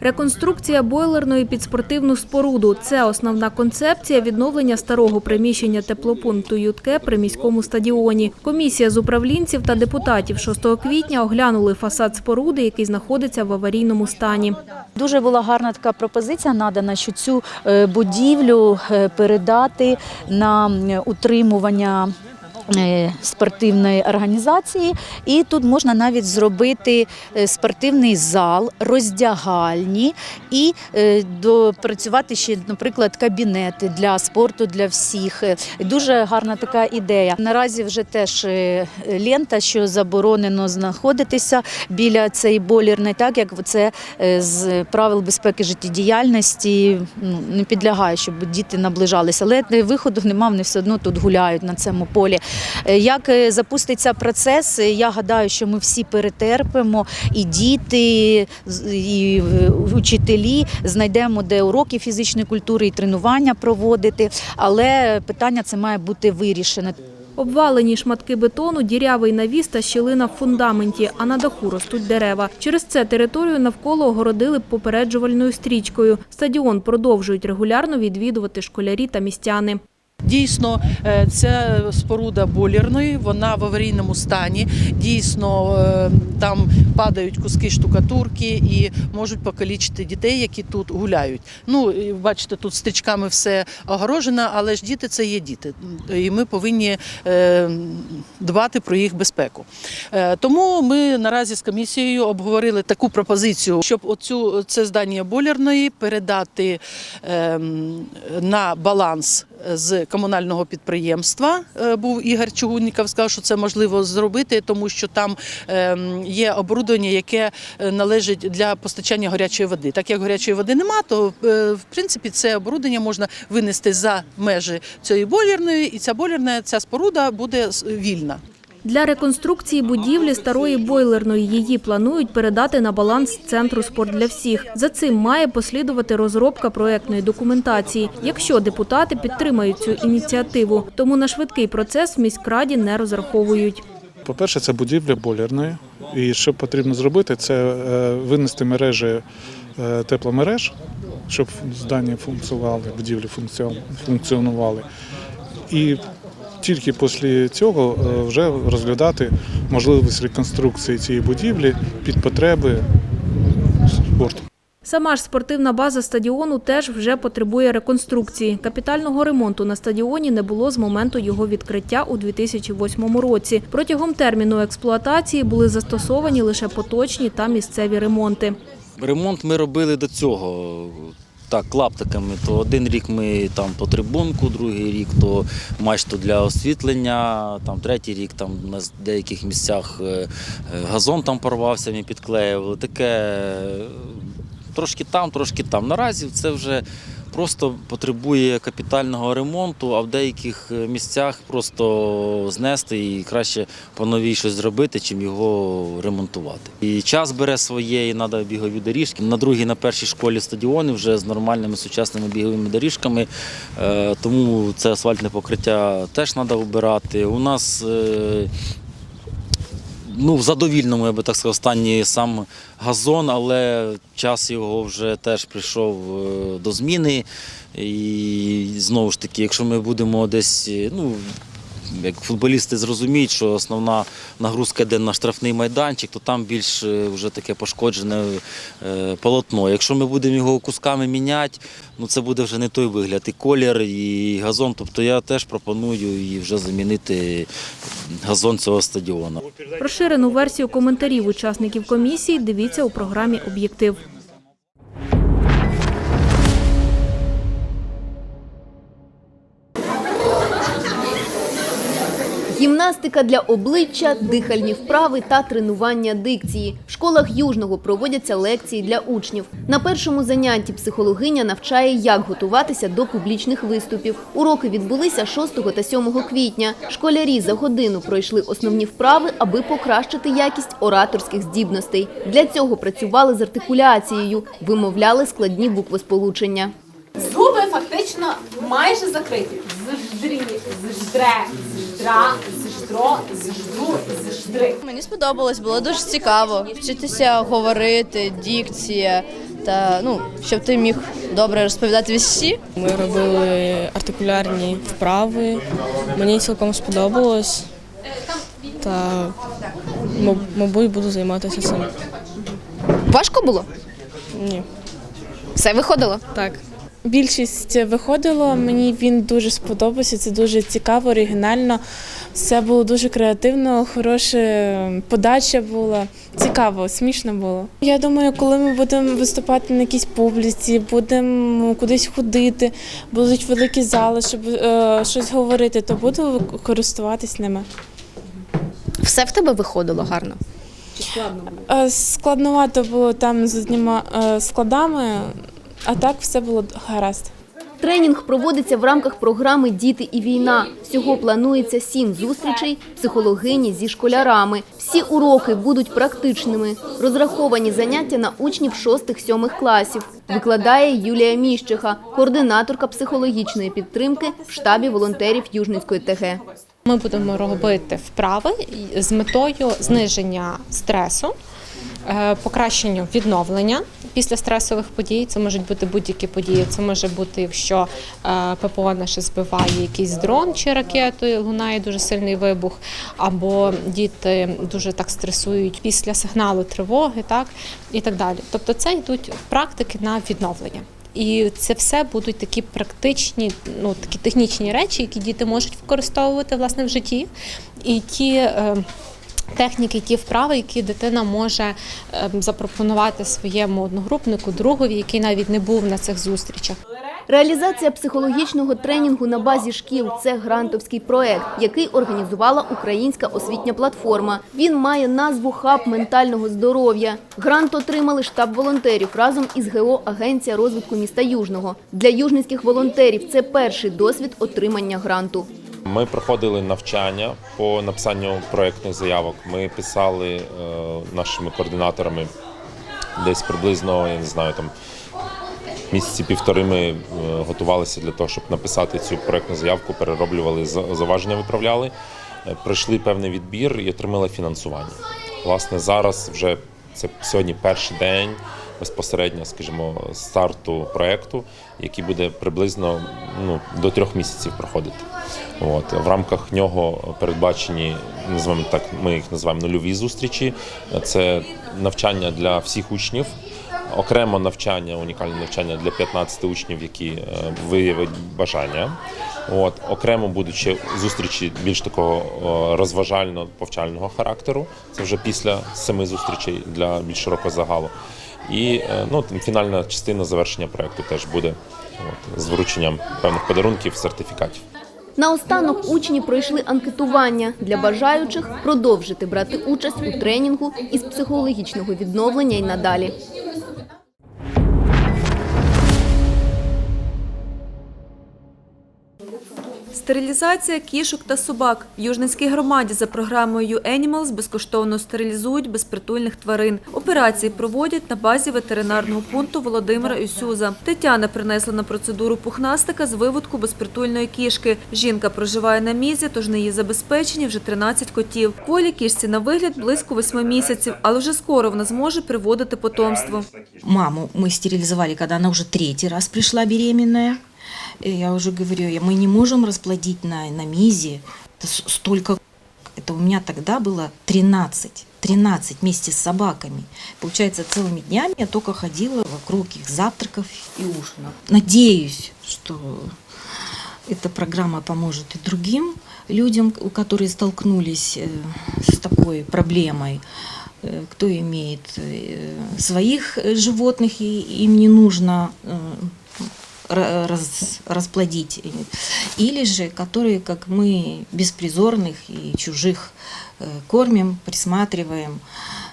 Реконструкція бойлерної під спортивну споруду це основна концепція відновлення старого приміщення теплопункту Ютке при міському стадіоні. Комісія з управлінців та депутатів 6 квітня оглянули фасад споруди, який знаходиться в аварійному стані. Дуже була гарна така пропозиція надана, що цю е, будівлю е, передати на утримування. Е, Спортивної організації, і тут можна навіть зробити е, спортивний зал, роздягальні і е, допрацювати ще, наприклад, кабінети для спорту для всіх. Дуже гарна така ідея. Наразі вже теж лента, що заборонено знаходитися біля цієї бойлерної, так як це з правил безпеки життєдіяльності ну, не підлягає, щоб діти наближалися. Але виходу немає, вони все одно тут гуляють на цьому полі. Е, Як е, запуститься процес, е, я гадаю, що ми всі перетерпимо, і діти, і учителі знайдемо, де уроки фізичної культури і тренування проводити. Але питання це має бути вирішено. Обвалені шматки бетону, дірявий навіс та щілина в фундаменті, а на даху ростуть дерева. Через це територію навколо огородили попереджувальною стрічкою. Стадіон продовжують регулярно відвідувати школярі та містяни. Дійсно, е, це споруда бойлерної, вона в аварійному стані. Дійсно, е, там падають куски штукатурки і можуть покалічити дітей, які тут гуляють. Ну, бачите, тут стрічками все огорожено, але ж діти це є діти. І ми повинні е, дбати про їх безпеку. Тому ми наразі з комісією обговорили таку пропозицію, щоб оцю це здання бойлерної передати ем, на баланс з комунального підприємства. Е, Був Ігор Чугунніков, сказав, що це можливо зробити, тому що там ем, є оборудовання, яке е, належить для постачання гарячої води. Так як гарячої води нема, то е, в принципі це оборудовання можна винести за межі цієї бойлерної, і ця бойлерна, ця споруда буде вільна. Для реконструкції будівлі старої бойлерної її планують передати на баланс центру спорт для всіх. За цим має послідувати розробка проектної документації, якщо депутати підтримають цю ініціативу. Тому на швидкий процес в міськраді не розраховують. По-перше, це будівля бойлерної. І що потрібно зробити, це е, винести мережі е, тепломереж, щоб здання функціонували, будівлі функціон- функціонували. І тільки після цього е, вже розглядати можливість реконструкції цієї будівлі під потреби спорту. Сама ж спортивна база стадіону теж вже потребує реконструкції. Капітального ремонту на стадіоні не було з моменту його відкриття у 2008 році. Протягом терміну експлуатації були застосовані лише поточні та місцеві ремонти. Ремонт ми робили до цього. Так, клаптиками. То один рік ми там по трибунку, другий рік то мачту для освітлення, там третій рік там на деяких місцях е, е, газон там порвався, ми підклеювали. Таке е, трошки там, трошки там. Наразі це вже просто потребує капітального ремонту, а в деяких е, місцях просто знести і краще по новій щось зробити, чим його ремонтувати. І час бере своє, і треба бігові доріжки. На другій, на першій школі стадіони вже з нормальними сучасними біговими доріжками, е, тому це асфальтне покриття теж треба вбирати. У нас е, ну, в задовільному, я би так сказав, стані сам газон, але час його вже теж прийшов е, до зміни. І знову ж таки, якщо ми будемо десь, е, ну, як футболісти зрозуміють, що основна нагрузка йде на штрафний майданчик, то там більш е, вже таке пошкоджене е, полотно. Якщо ми будемо його кусками міняти, ну це буде вже не той вигляд. І колір, і газон. Тобто я теж пропоную і вже замінити газон цього стадіону. Розширену версію коментарів учасників комісії дивіться у програмі Об'єктив. Гімнастика для обличчя, дихальні вправи та тренування дикції. В школах Южного проводяться лекції для учнів. На першому занятті психологиня навчає, як готуватися до публічних виступів. Уроки відбулися 6 та 7 квітня. Школярі за годину пройшли основні вправи, аби покращити якість ораторських здібностей. Для цього працювали з артикуляцією, вимовляли складні буквосполучення. Зуби фактично майже закриті. Зждрі, зждре, зждра, зждро, зждру, зждри. Мені сподобалось, було дуже цікаво вчитися говорити, дікція. та ну, щоб ти міг добре розповідати вісі. Ми робили артикулярні вправи. Мені цілком сподобалось. Та, мабуть, буду займатися цим. Важко було? Ні. Все виходило? Так. Більшість виходило, мені він дуже сподобався. Це дуже цікаво, оригінально. Все було дуже креативно, хороша подача була. Цікаво, смішно було. Я думаю, коли ми будемо виступати на якійсь публіці, будемо кудись ходити, будуть великі зали, щоб е, щось говорити, то буду користуватись ними. Все в тебе виходило гарно. Е, Складновато було там з одніма е, складами, а так все було гаразд. Тренінг проводиться в рамках програми Діти і війна. Всього планується сім зустрічей психологині зі школярами. Всі уроки будуть практичними. Розраховані заняття на учнів 6-7 класів. Викладає Юлія Міщиха, координаторка психологічної підтримки в штабі волонтерів Южницької ТГ. Ми будемо робити вправи з метою зниження стресу, е, покращення відновлення після стресових подій. Це можуть бути будь-які події. Це може бути, якщо е, ППО наше збиває якийсь дрон чи ракету, лунає дуже сильний вибух, або діти дуже так стресують після сигналу тривоги, так і так далі. Тобто, це йдуть практики на відновлення. І це все будуть такі практичні, ну такі технічні речі, які діти можуть використовувати власне в житті, і ті. Техніки, ті вправи, які дитина може е, запропонувати своєму одногрупнику, другові, який навіть не був на цих зустрічах. Реалізація психологічного тренінгу на базі шкіл – це грантовський проект, який організувала Українська освітня платформа. Він має назву «Хаб ментального здоров'я». Грант отримали штаб волонтерів разом із ГО «Агенція розвитку міста Южного». Для южницьких волонтерів це перший досвід отримання гранту. Ми проходили навчання по написанню проєктних заявок. Ми писали е, нашими координаторами десь приблизно, я не знаю, там місяці півтори ми е, готувалися для того, щоб написати цю проєктну заявку, перероблювали за- зауваження, виправляли. Е, Пройшли певний відбір і отримали фінансування. Власне, зараз вже це сьогодні перший день безпосередньо, скажімо, старту проєкту, який буде приблизно ну, до трьох місяців проходити. От в рамках нього передбачені, називаємо так, ми їх називаємо нульові зустрічі. Це навчання для всіх учнів, окремо навчання, унікальне навчання для 15 учнів, які е, виявять бажання. От окремо будуть ще зустрічі більш такого е, розважально-повчального характеру. Це вже після семи зустрічей для більш широкого загалу. І е, ну, фінальна частина завершення проекту теж буде от, з врученням певних подарунків, сертифікатів. Наостанок учні пройшли анкетування для бажаючих продовжити брати участь у тренінгу із психологічного відновлення й надалі. Стерилізація кішок та собак. В Южницькій громаді за програмою «Animals» безкоштовно стерилізують безпритульних тварин. Операції проводять на базі ветеринарного пункту Володимира Ісюза. Тетяна принесла на процедуру пухнастика з виводку безпритульної кішки. Жінка проживає на мізі, тож на її забезпеченні вже 13 котів. Полі кішці на вигляд близько 8 місяців, але вже скоро вона зможе приводити потомство. Маму мы стерилизовали, когда она уже третий раз пришла беременная. Я уже говорю, мы не можем расплодить на, на МИЗе столько. Это у меня тогда было 13. 13 вместе с собаками. Получается, целыми днями я только ходила вокруг их завтраков и ужинов. Надеюсь, что эта программа поможет и другим людям, которые столкнулись э, с такой проблемой. Э, Кто имеет э, своих животных и им не нужно раз- расплодить. Или же, которые, как мы, беспризорных и чужих э, кормим, присматриваем.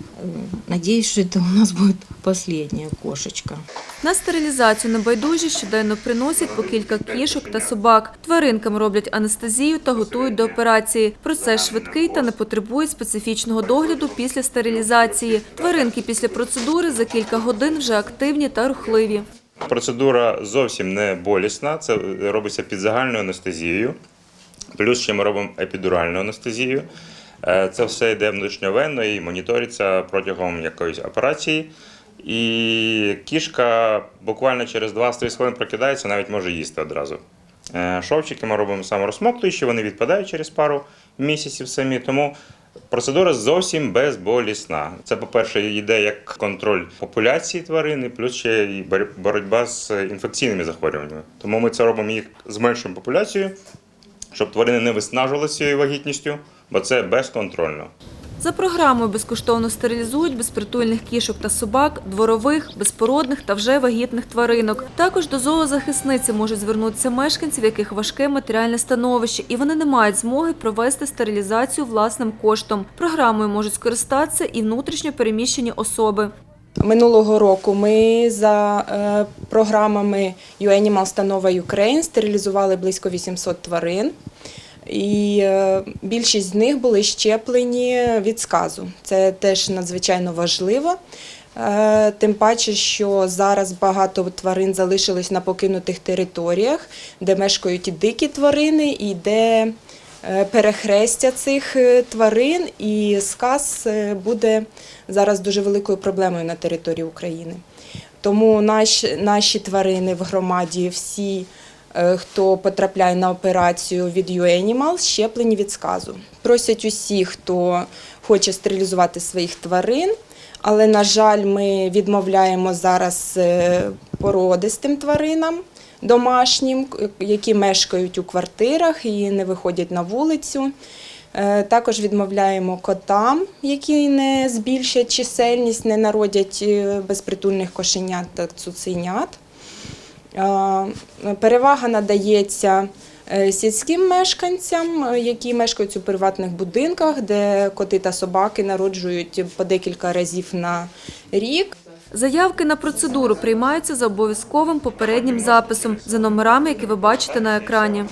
Э, Надеюсь, что это у нас будет последняя кошечка. На стерилізацію небайдужі щоденно приносять по кілька кішок та собак. Тваринкам роблять анестезію та готують до операції. Процес швидкий та не потребує специфічного догляду після стерилізації. Тваринки після процедури за кілька годин вже активні та рухливі. Процедура зовсім не болісна, це робиться під загальною анестезією. Плюс ще ми робимо епідуральну анестезію. Е, Це все йде внутрішньовенно і моніториться протягом якоїсь операції. І кішка буквально через 20-30 хвилин прокидається, навіть може їсти одразу. Е, Шовчики ми робимо саморозсмоктуючі, вони відпадають через пару місяців самі. Тому процедура зовсім безболісна. Це, по-перше, йде як контроль популяції тварини, плюс ще і боротьба з інфекційними захворюваннями. Тому ми це робимо їх зменшуємо популяцію, щоб тварини не виснажувалися цією вагітністю, бо це безконтрольно. За програмою безкоштовно стерилізують безпритульних кішок та собак, дворових, безпородних та вже вагітних тваринок. Також до зоозахисниці можуть звернутися мешканці, в яких важке матеріальне становище, і вони не мають змоги провести стерилізацію власним коштом. Програмою можуть скористатися і внутрішньо переміщені особи. Минулого року ми за е, програмами UAnimals та Nova Ukraine стерилізували близько 800 тварин. І е, більшість з них були щеплені від сказу. Це теж надзвичайно важливо. Е, Тим паче, що зараз багато тварин залишились на покинутих територіях, де мешкають і дикі тварини, і де е, перехрестя цих тварин, і сказ буде зараз дуже великою проблемою на території України. Тому наші, наші тварини в громаді всі, хто потрапляє на операцію від UAnimals, щеплені від сказу. Просять усі, хто хоче стерилізувати своїх тварин, але, на жаль, ми відмовляємо зараз е, породистим тваринам домашнім, які мешкають у квартирах і не виходять на вулицю. Е, Також відмовляємо котам, які не збільшать чисельність, не народять е, безпритульних кошенят та цуценят. Перевага надається е, сільським мешканцям, е, які мешкають у приватних будинках, де коти та собаки народжують по декілька разів на рік. Заявки на процедуру приймаються за обов'язковим попереднім записом за номерами, які ви бачите на екрані.